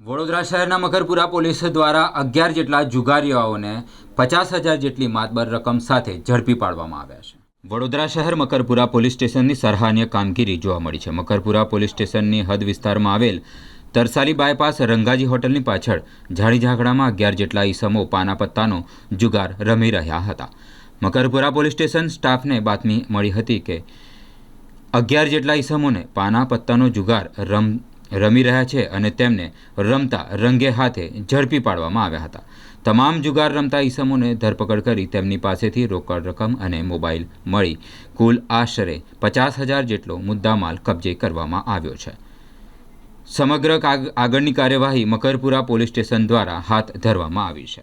વડોદરા શહેરના મકરપુરા પોલીસ દ્વારા અગિયાર જેટલા જુગારીઓને પચાસ હજાર જેટલી માતબર રકમ સાથે ઝડપી પાડવામાં આવ્યા છે. વડોદરા શહેર મકરપુરા પોલીસ સ્ટેશનની સરાહનીય કામગીરી જોવા મળી છે. મકરપુરા પોલીસ સ્ટેશનની હદ વિસ્તારમાં આવેલ તરસાલી બાયપાસ રંગાજી હોટલની પાછળ ઝાડી ઝાકડામાં અગિયાર જેટલા ઈસમો પાના પત્તાનો જુગાર રમી રહ્યા હતા. મકરપુરા પોલીસ સ્ટેશન સ્ટાફને બાતમી મળી હતી કે અગિયાર જેટલા ઈસમોને પાના પત્તાનો જુગાર રમ રમી રહ્યા છે અને તેમને રમતા રંગે હાથે ઝડપી પાડવામાં આવ્યા હતા. તમામ જુગાર રમતા ઈસમોને ધરપકડ કરી તેમની પાસેથી રોકડ રકમ અને મોબાઈલ મળી. કુલ આશરે પચાસ હજાર જેટલો મુદ્દામાલ કબજે કરવામાં આવ્યો છે. સમગ્ર આગળની કાર્યવાહી મકરપુરા પોલીસ સ્ટેશન દ્વારા હાથ ધરવામાં આવી છે.